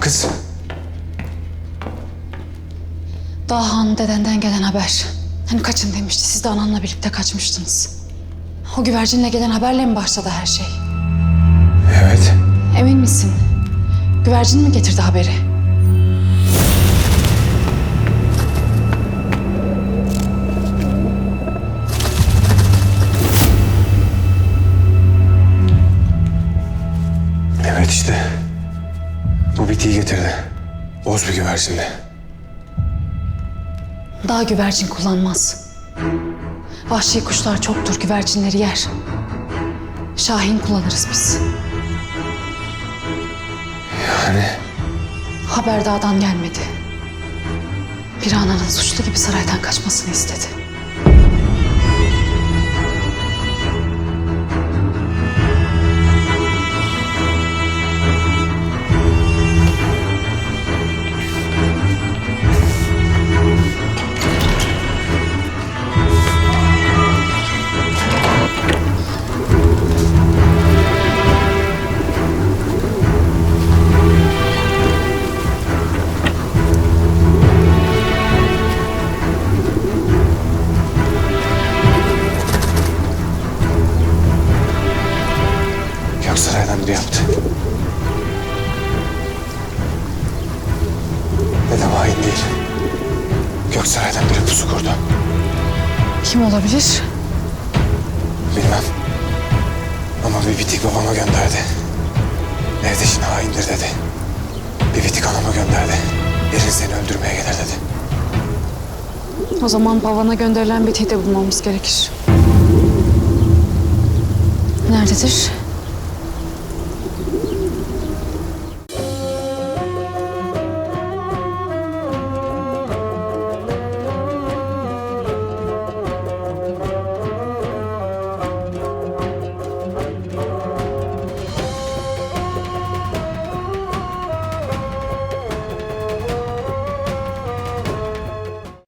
kız? Dahan dedenden gelen haber. Hani kaçın demişti. Siz de ananla birlikte kaçmıştınız. O güvercinle gelen haberle mi başladı her şey? Evet. Emin misin? Güvercin mi getirdi haberi? Evet işte. Bu bitiyi getirdi. Boz bir güvercindi. Daha güvercin kullanmaz. Vahşi kuşlar çoktur, güvercinleri yer. Şahin kullanırız biz. Yani Haber dağdan gelmedi. Bir ananın suçlu gibi saraydan kaçmasını istedi. Göksaray'dan biri yaptı. Dedem hain değil. Göksaray'dan biri pusu kurdu. Kim olabilir? Bilmem. Ama bir bitik babama gönderdi. Evdeşin haindir dedi. Bir bitik anama gönderdi. Yarın seni öldürmeye gelir dedi. O zaman babana gönderilen bitiyi de bulmamız gerekir. Nerededir?